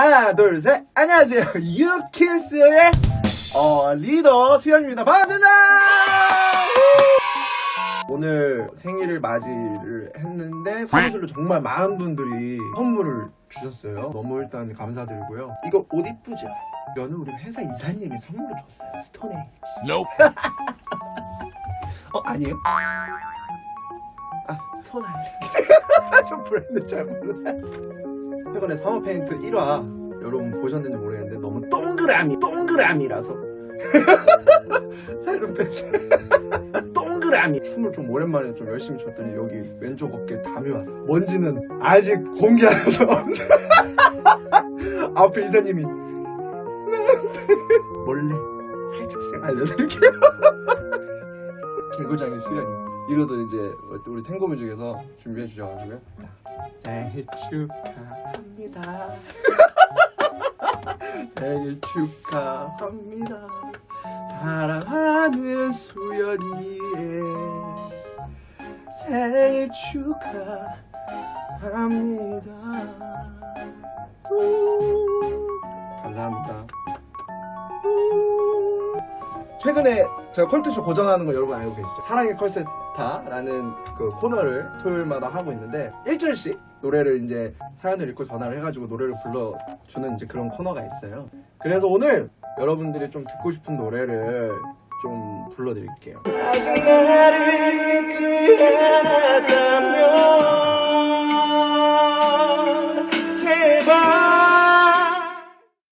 하나, 둘, 셋. 안녕하세요. 유키스의 어, 리더 수현입니다. 반갑습니다! 오늘 생일을 맞이를 했는데 사무실로 정말 많은 분들이 선물을 주셨어요. 너무 일단 감사드리고요. 이거 옷 이쁘죠? 이거는 우리 회사 이사님이 선물로 줬어요. 스톤에이지. 어, 아니에요? 아, 스톤 아일랜드. 저 브랜드 잘 몰랐어. 최근에 사모 페인트 1화 여러분 보셨는지 모르겠는데 너무 동그라미 동그라미라서. 살을 뺐어 동그라미. 춤을 좀 오랜만에 좀 열심히 췄더니 여기 왼쪽 어깨 담이 왔어. 뭔지는 아직 공개하면서 앞에 이사님이 몰래 살짝씩 알려드릴게요. 개구장의 수연이 이러도 이제 우리 탱고뮤직에서 준비해 주셔가지고요 생일 축하합니다. 생일 축하합니다. 사랑하는 수연이의 생일 축하합니다. 우, 감사합니다. 우. 최근에 제가 컬투쇼 고정하는 거 여러분 알고 계시죠? 사랑의 컬 세타라는 그 코너를 토요일마다 하고 있는데 1절씩 노래를 이제 사연을 읽고 전화를 해가지고 노래를 불러주는 이제 그런 코너가 있어요. 그래서 오늘 여러분들이 좀 듣고 싶은 노래를 좀 불러드릴게요. 아직 나를 잊지 않았다면